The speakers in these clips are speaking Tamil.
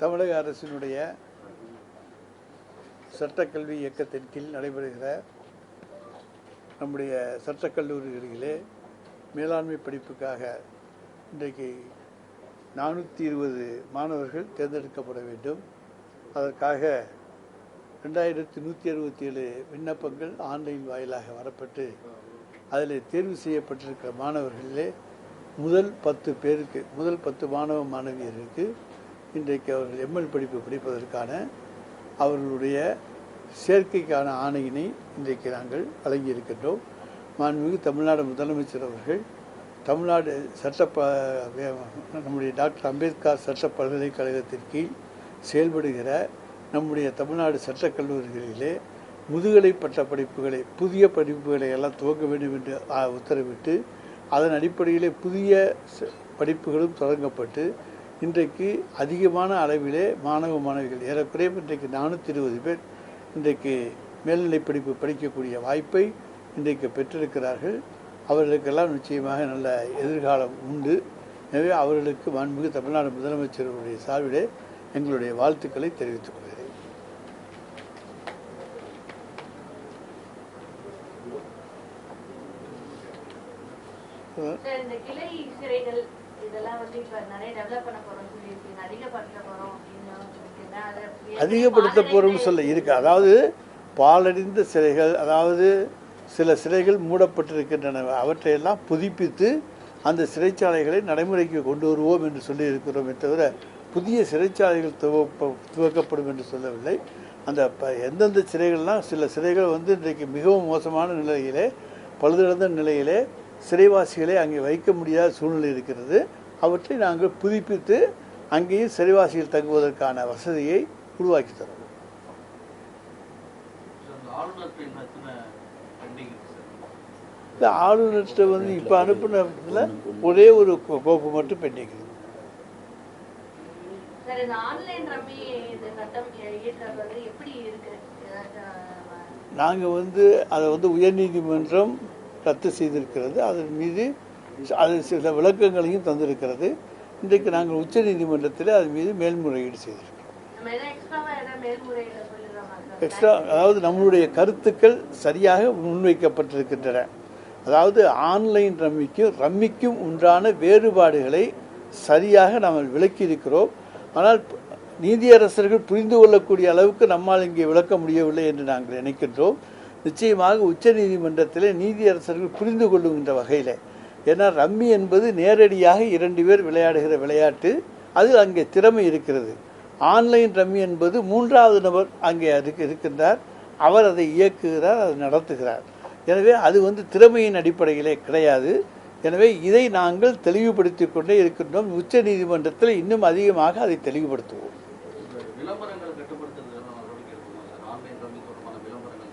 தமிழக அரசினுடைய சட்டக்கல்வி இயக்கத்தின் கீழ் நடைபெறுகிற நம்முடைய சட்டக்கல்லூரிகளிலே மேலாண்மை படிப்புக்காக இன்றைக்கு நானூற்றி இருபது மாணவர்கள் தேர்ந்தெடுக்கப்பட வேண்டும். அதற்காக ரெண்டாயிரத்தி நூற்றி அறுபத்தி ஏழு விண்ணப்பங்கள் ஆன்லைன் வாயிலாக வரப்பட்டு அதில் தேர்வு செய்யப்பட்டிருக்கிற மாணவர்களிலே முதல் பத்து பேருக்கு முதல் பத்து மாணவ மாணவியருக்கு இன்றைக்கு அவர்கள் எம்எல் படிப்பு படிப்பதற்கான அவர்களுடைய சேர்க்கைக்கான ஆணையினை இன்றைக்கு நாங்கள் வழங்கியிருக்கின்றோம். மாண்புமிகு தமிழ்நாடு முதலமைச்சர் அவர்கள் தமிழ்நாடு சட்ட ப நம்முடைய டாக்டர் அம்பேத்கர் சட்ட பல்கலைக்கழகத்தின் கீழ் செயல்படுகிற நம்முடைய தமிழ்நாடு சட்டக் கல்லூரிகளிலே முதுகலை பட்ட படிப்புகளை புதிய படிப்புகளை எல்லாம் துவங்க வேண்டும் என்று உத்தரவிட்டு அதன் அடிப்படையிலே புதிய படிப்புகளும் தொடங்கப்பட்டு இன்றைக்கு அதிகமான அளவிலே மாணவ மாணவிகள் ஏறக்குறைய இன்றைக்கு நானூற்றி இருபது பேர் இன்றைக்கு மேல்நிலைப் படிப்பு படிக்கக்கூடிய வாய்ப்பை இன்றைக்கு பெற்றிருக்கிறார்கள். அவர்களுக்கெல்லாம் நிச்சயமாக நல்ல எதிர்காலம் உண்டு. எனவே அவர்களுக்கு மாண்புமிகு தமிழ்நாடு முதலமைச்சருடைய சார்பிலே எங்களுடைய வாழ்த்துக்களை தெரிவித்துக் கொள்கிறேன். இந்த கிளை சிறைகள் இதெல்லாம் வந்து இப்ப நிறைய டெவலப் பண்ண போறோம் சொல்லியிருக்கீங்க அதிகப்படுத்த அப்படின்னு போகிறோம்னு சொல்ல இருக்கு அதாவது பாலடைந்த சிலைகள் அதாவது சில சிலைகள் மூடப்பட்டிருக்கின்றன. அவற்றையெல்லாம் புதுப்பித்து அந்த சிறைச்சாலைகளை நடைமுறைக்கு கொண்டு வருவோம் என்று சொல்லி இருக்கிறோமே தவிர புதிய சிறைச்சாலைகள் துவப்ப துவக்கப்படும் என்று சொல்லவில்லை. அந்த எந்தெந்த சிறைகள்லாம் சில சிறைகள் வந்து இன்றைக்கு மிகவும் மோசமான நிலையிலே பழுதிழந்த நிலையிலே சிறைவாசிகளை அங்கே வைக்க முடியாத சூழ்நிலை இருக்கிறது. அவற்றை நாங்கள் புதுப்பித்து அங்கேயும் சிறைவாசிகள் தங்குவதற்கான வசதியை உருவாக்கி தரோம். அந்த ஆளுநருக்கு இன்னும் எத்தனை பெண்டிங் இருக்கு சார் இந்த ஆளுநர்கிட்ட வந்து இப்போ அனுப்புனதுல ஒரே ஒரு கோ- கோப்பு மட்டும் பெண்டிங் இருக்கு. சார் இந்த ஆன்லைன் ரம்மி இது சட்டம் இயற்றது வந்து எப்படி இருக்கு? ஏதாச்சும் நாங்கள் வந்து அதை வந்து உயர்நீதிமன்றம் ரத்து செய்திருக்கிறது. அதன் மீது அது சில விளக்கங்களையும் தந்திருக்கிறது. இன்றைக்கு நாங்கள் உச்சநீதிமன்றத்தில் அது மீது மேல்முறையீடு செய்திருக்கிறோம். எக்ஸ்ட்ரா அதாவது நம்மளுடைய கருத்துக்கள் சரியாக முன்வைக்கப்பட்டிருக்கின்றன. அதாவது ஆன்லைன் ரம்மிக்கும் ரம்மிக்கும் உண்டான வேறுபாடுகளை சரியாக நாம் விளக்கியிருக்கிறோம். ஆனால் நீதியரசர்கள் புரிந்து கொள்ளக்கூடிய அளவுக்கு நம்மால் இங்கே விளக்க முடியவில்லை என்று நாங்கள் நினைக்கின்றோம். நிச்சயமாக உச்ச நீதிமன்றத்தில் நீதியரசர்கள் புரிந்து கொள்ளுகின்ற வகையில். ஏன்னா ரம்மி என்பது நேரடியாக இரண்டு பேர் விளையாடுகிற விளையாட்டு. அது அங்கே திறமை இருக்கிறது. ஆன்லைன் ரம்மி என்பது மூன்றாவது நபர் அங்கே அதுக்கு இருக்கின்றார். அவர் அதை இயக்குகிறார் அதை நடத்துகிறார். எனவே அது வந்து திறமையின் அடிப்படையிலே கிடையாது. எனவே இதை நாங்கள் தெளிவுபடுத்திக் கொண்டே இருக்கின்றோம். உச்ச நீதிமன்றத்தில் இன்னும் அதிகமாக அதை தெளிவுபடுத்துவோம் இந்த விளம்பரங்கள் கட்டுப்படுத்துறது நடவடிக்கை எடுக்கணுமா சார் ஆன்லைன் ரம்மி தொடர்பான விளம்பரங்கள்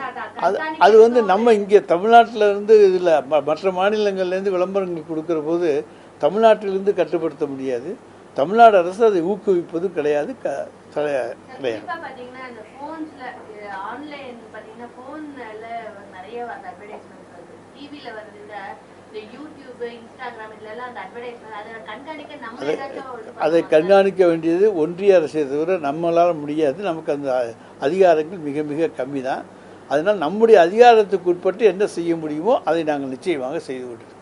சார், அதை அது வந்து நம்ம இங்கே தமிழ்நாட்டில் இருந்து இதில் மற்ற மாநிலங்கள்லேருந்து விளம்பரங்கள் கொடுக்கிற போது தமிழ்நாட்டிலிருந்து கட்டுப்படுத்த முடியாது. தமிழ்நாடு அரசு அதை ஊக்குவிப்பதும் கிடையாது. க கிடையாது. அதை? கண்காணிக்க வேண்டியது ஒன்றிய அரசை தவிர நம்மளால் முடியாது. நமக்கு அந்த அதிகாரங்கள் மிக மிக கம்மி தான் அதனால் நம்முடைய அதிகாரத்துக்கு உட்பட்டு என்ன செய்ய முடியுமோ அதை நாங்கள் நிச்சயமாக செய்து கொண்டிருக்கிறோம்.